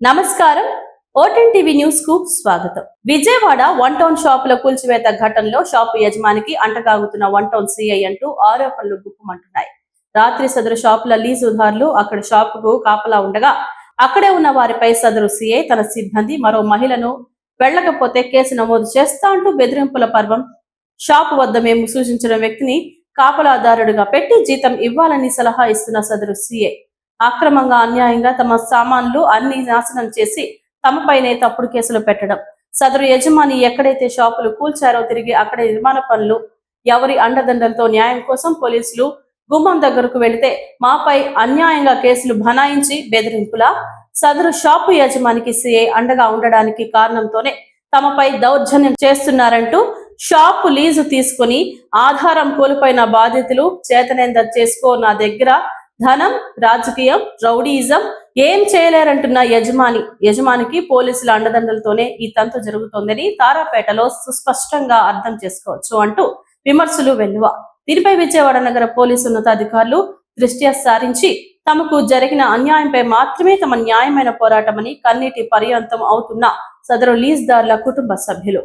నమస్కారం. ఓటెన్ టీవీ న్యూస్కు స్వాగతం. విజయవాడ వన్ టౌన్ షాపుల కూల్చివేత ఘటనలో షాపు యజమానికి అంటగాగుతున్న వన్ టౌన్ సిఐ అంటూ ఆరోపణలు గుప్పమంటున్నాయి. రాత్రి సదరు షాపుల లీజుదారులు అక్కడ షాపుకు కాపలా ఉండగా అక్కడే ఉన్న వారిపై సదరు సిఐ తన సిబ్బంది మరో మహిళను వెళ్ళకపోతే కేసు నమోదు చేస్తా అంటూ బెదిరింపుల పర్వం షాపు వద్ద మేము సూచించిన వ్యక్తిని కాపలాదారుడిగా పెట్టి జీతం ఇవ్వాలని సలహా ఇస్తున్న సదరు సిఐ అక్రమంగా అన్యాయంగా తమ సామాన్లు అన్ని నాశనం చేసి తమపైనే తప్పుడు కేసులు పెట్టడం. సదరు యజమాని ఎక్కడైతే షాపులు కూల్చారో తిరిగి అక్కడే నిర్మాణ పనులు ఎవరి అండదండలతో న్యాయం కోసం పోలీసులు గుమ్మం దగ్గరకు వెళితే మాపై అన్యాయంగా కేసులు బనాయించి బెదిరింపులా సదరు షాపు యజమానికి సీఏ అండగా ఉండడానికి కారణంతోనే తమపై దౌర్జన్యం చేస్తున్నారంటూ షాపు లీజు తీసుకుని ఆధారం కోల్పోయిన బాధితులు చేతనేంద చేసుకో నా దగ్గర ధనం రాజకీయం రౌడీయిజం ఏం చేయలేరంటున్న యజమాని. యజమానికి పోలీసుల అండదండలతోనే ఈ తంతు జరుగుతోందని తారాపేటలో సుస్పష్టంగా అర్థం చేసుకోవచ్చు అంటూ విమర్శలు వెల్లువ దీనిపై విజయవాడ నగర పోలీసు ఉన్నతాధికారులు దృష్ట్యా సారించి తమకు జరిగిన అన్యాయంపై మాత్రమే తమ న్యాయమైన పోరాటమని కన్నీటి పర్యంతం అవుతున్న సదరు లీజ్దారుల కుటుంబ సభ్యులు.